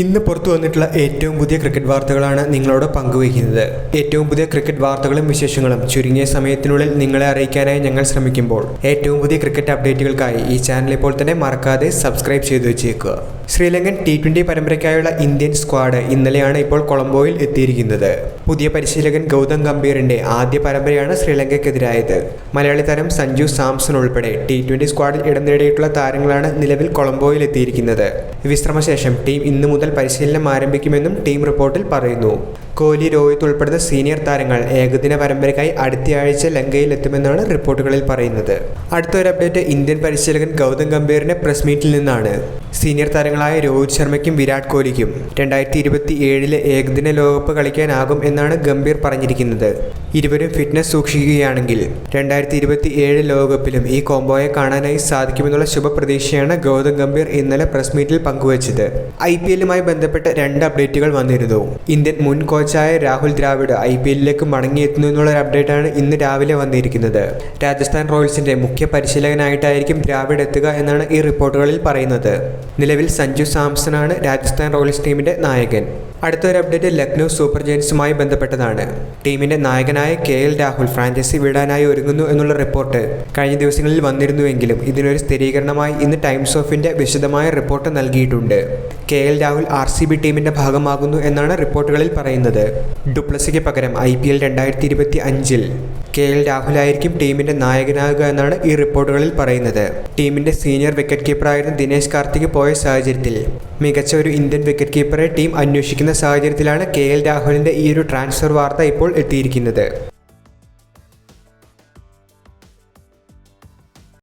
ഇന്ന് പുറത്തു വന്നിട്ടുള്ള ഏറ്റവും പുതിയ ക്രിക്കറ്റ് വാർത്തകളാണ് നിങ്ങളോട് പങ്കുവയ്ക്കുന്നത്. ഏറ്റവും പുതിയ ക്രിക്കറ്റ് വാർത്തകളും വിശേഷങ്ങളും ചുരുങ്ങിയ സമയത്തിനുള്ളിൽ നിങ്ങളെ അറിയിക്കാനായി ഞങ്ങൾ ശ്രമിക്കുമ്പോൾ ഏറ്റവും പുതിയ ക്രിക്കറ്റ് അപ്ഡേറ്റുകൾക്കായി ഈ ചാനൽ ഇപ്പോൾ തന്നെ മറക്കാതെ സബ്സ്ക്രൈബ് ചെയ്തു വെച്ചേക്കുക. ശ്രീലങ്കൻ ടി ട്വന്റി പരമ്പരയ്ക്കായുള്ള ഇന്ത്യൻ സ്ക്വാഡ് ഇന്നലെയാണ് ഇപ്പോൾ കൊളംബോയിൽ എത്തിയിരിക്കുന്നത്. പുതിയ പരിശീലകൻ ഗൗതം ഗംഭീറിന്റെ ആദ്യ പരമ്പരയാണ് ശ്രീലങ്കയ്ക്കെതിരായത്. മലയാളി താരം സഞ്ജു സാംസൺ ഉൾപ്പെടെ ടി ട്വന്റി സ്ക്വാഡിൽ ഇടം നേടിയിട്ടുള്ള താരങ്ങളാണ് നിലവിൽ കൊളംബോയിൽ എത്തിയിരിക്കുന്നത്. വിശ്രമശേഷം ടീം ഇന്നു മുതൽ പരിശീലനം ആരംഭിക്കുമെന്നും ടീം റിപ്പോർട്ടിൽ പറയുന്നു. കോഹ്ലി രോഹിത് ഉൾപ്പെടുന്ന സീനിയർ താരങ്ങൾ ഏകദിന പരമ്പരയ്ക്കായി അടുത്തയാഴ്ച ലങ്കയിൽ എത്തുമെന്നാണ് റിപ്പോർട്ടുകളിൽ പറയുന്നത്. അടുത്തൊരു അപ്ഡേറ്റ് ഇന്ത്യൻ പരിശീലകൻ ഗൗതം ഗംഭീറിന്റെ പ്രസ് മീറ്റിൽ നിന്നാണ്. സീനിയർ താരങ്ങളായ രോഹിത് ശർമ്മയ്ക്കും വിരാട് കോഹ്ലിക്കും രണ്ടായിരത്തി ഇരുപത്തി ഏഴിലെ ഏകദിന ലോകകപ്പ് കളിക്കാനാകും എന്നാണ് ഗംഭീർ പറഞ്ഞിരിക്കുന്നത്. ഇരുവരും ഫിറ്റ്നസ് സൂക്ഷിക്കുകയാണെങ്കിൽ രണ്ടായിരത്തി ഇരുപത്തി ഏഴ് ലോകകപ്പിലും ഈ കോംബോയെ കാണാനായി സാധിക്കുമെന്നുള്ള ശുഭപ്രതീക്ഷയാണ് ഗൗതം ഗംഭീർ ഇന്നലെ പ്രസ് മീറ്റിൽ പങ്കുവച്ചത്. ഐ പി എല്ലുമായി ബന്ധപ്പെട്ട് രണ്ട് അപ്ഡേറ്റുകൾ വന്നിരുന്നു. ഇന്ത്യൻ മുൻ കോച്ചായ രാഹുൽ ദ്രാവിഡ് ഐ പി എല്ലിലേക്ക് മടങ്ങിയെത്തുന്നു എന്നുള്ള ഒരു അപ്ഡേറ്റാണ് ഇന്ന് രാവിലെ വന്നിരിക്കുന്നത്. രാജസ്ഥാൻ റോയൽസിന്റെ മുഖ്യ പരിശീലകനായിട്ടായിരിക്കും ദ്രാവിഡ് എത്തുക എന്നാണ് ഈ റിപ്പോർട്ടുകളിൽ പറയുന്നത്. നിലവിൽ സഞ്ജു സാംസൺ ആണ് രാജസ്ഥാൻ റോയൽസ് ടീമിന്റെ നായകൻ. അടുത്തൊരു അപ്ഡേറ്റ് ലക്നൗ സൂപ്പർ ജയൻസുമായി ബന്ധപ്പെട്ടതാണ്. ടീമിന്റെ നായകനായ കെ എൽ രാഹുൽ ഫ്രാഞ്ചൈസി വിടാനായി ഒരുങ്ങുന്നു എന്നുള്ള റിപ്പോർട്ട്. കഴിഞ്ഞ ദിവസങ്ങളിൽ വന്നിരുന്നുവെങ്കിലും ഇതിനൊരു സ്ഥിരീകരണമായി ഇന്ന് ടൈംസ് ഓഫ് ഇന്ത്യ വിശദമായ റിപ്പോർട്ട് നൽകിയിട്ടുണ്ട്. K L Rahul R C B ടീമിന്റെ ഭാഗമാകുന്നു എന്നാണ് റിപ്പോർട്ടുകളിൽ പറയുന്നത്. ഡുപ്ലസിക്ക് പകരം ഐ പി എൽ രണ്ടായിരത്തി ഇരുപത്തി അഞ്ചിൽ കെ എൽ രാഹുലായിരിക്കും ടീമിന്റെ നായകനാകുക എന്നാണ് ഈ റിപ്പോർട്ടുകളിൽ പറയുന്നത്. ടീമിന്റെ സീനിയർ വിക്കറ്റ് കീപ്പറായിരുന്ന ദിനേശ് കാർത്തിക് പോയ സാഹചര്യത്തിൽ മികച്ച ഒരു ഇന്ത്യൻ വിക്കറ്റ് കീപ്പറെ ടീം അന്വേഷിക്കുന്ന സാഹചര്യത്തിലാണ് കെ എൽ രാഹുലിന്റെ ഈ ഒരു ട്രാൻസ്ഫർ വാർത്ത ഇപ്പോൾ എത്തിയിരിക്കുന്നത്.